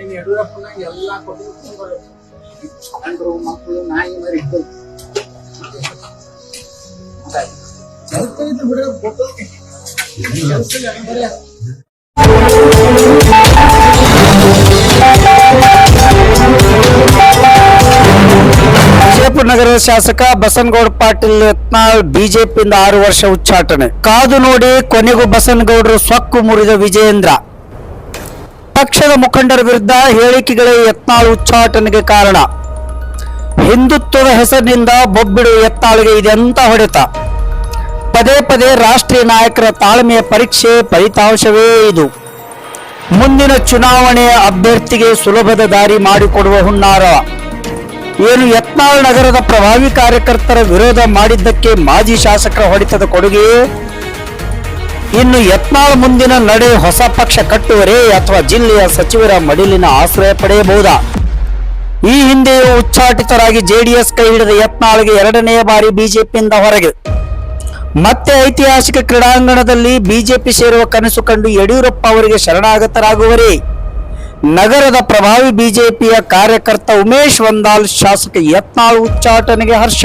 ಏನ್ ಯಡಿಯೂರಪ್ಪನಾಗ ಎಲ್ಲಾ ಕೊಟ್ಟು ಮಕ್ಕಳು ನಾಯಿ ಮರಿ. ವಿಜಯಪುರ ನಗರದ ಶಾಸಕ ಬಸನಗೌಡ ಪಾಟೀಲ್ ಯತ್ನಾಳ್ ಬಿಜೆಪಿಯಿಂದ ಆರು ವರ್ಷ ಉಚ್ಚಾಟನೆ. ಕಾದು ನೋಡಿ ಕೊನೆಗೂ ಬಸನಗೌಡರು ಸೊಕ್ಕು ಮುರಿದ ವಿಜಯೇಂದ್ರ. ಪಕ್ಷದ ಮುಖಂಡರ ವಿರುದ್ಧ ಹೇಳಿಕೆಗಳೇ ಯತ್ನಾಳ್ ಉಚ್ಚಾಟನೆಗೆ ಕಾರಣ. ಹಿಂದುತ್ವದ ಹೆಸರಿನಿಂದ ಬೊಬ್ಬಿಡುವ ಯತ್ನಾಳಿಗೆ ಇದೆಂತ ಹೊಡೆತ. ಪದೇ ಪದೇ ರಾಷ್ಟ್ರೀಯ ನಾಯಕರ ತಾಳ್ಮೆಯ ಪರೀಕ್ಷೆ ಫಲಿತಾಂಶವೇ ಇದು. ಮುಂದಿನ ಚುನಾವಣೆಯ ಅಭ್ಯರ್ಥಿಗೆ ಸುಲಭದ ದಾರಿ ಮಾಡಿಕೊಡುವ ಹುನ್ನಾರ. ಏನು ಯತ್ನಾಳ್ ನಗರದ ಪ್ರಭಾವಿ ಕಾರ್ಯಕರ್ತರ ವಿರೋಧ ಮಾಡಿದ್ದಕ್ಕೆ ಮಾಜಿ ಶಾಸಕರ ಹೊಡೆತದ ಕೊಡುಗೆಯೇ ಇನ್ನು ಯತ್ನಾಳ್ ಮುಂದಿನ ನಡೆ ಹೊಸ ಪಕ್ಷ ಕಟ್ಟುವರೇ ಅಥವಾ ಜಿಲ್ಲೆಯ ಸಚಿವರ ಮಡಿಲಿನ ಆಶ್ರಯ ಪಡೆಯಬಹುದಾ? ಈ ಹಿಂದೆಯೂ ಉಚ್ಚಾಟಿತರಾಗಿ ಜೆಡಿಎಸ್ ಕೈ ಹಿಡಿದ ಯತ್ನಾಳ್ಗೆ ಎರಡನೆಯ ಬಾರಿ ಬಿಜೆಪಿಯಿಂದ ಹೊರಗೆ. ಮತ್ತೆ ಐತಿಹಾಸಿಕ ಕ್ರೀಡಾಂಗಣದಲ್ಲಿ ಬಿಜೆಪಿ ಸೇರುವ ಕನಸು ಕಂಡು ಯಡಿಯೂರಪ್ಪ ಅವರಿಗೆ ಶರಣಾಗತರಾಗುವರೇ? ನಗರದ ಪ್ರಭಾವಿ ಬಿಜೆಪಿಯ ಕಾರ್ಯಕರ್ತ ಉಮೇಶ್ ವಂದಾಲ್ ಶಾಸಕ ಯತ್ನಾಳ್ ಉಚ್ಚಾಟನೆಗೆ ಹರ್ಷ.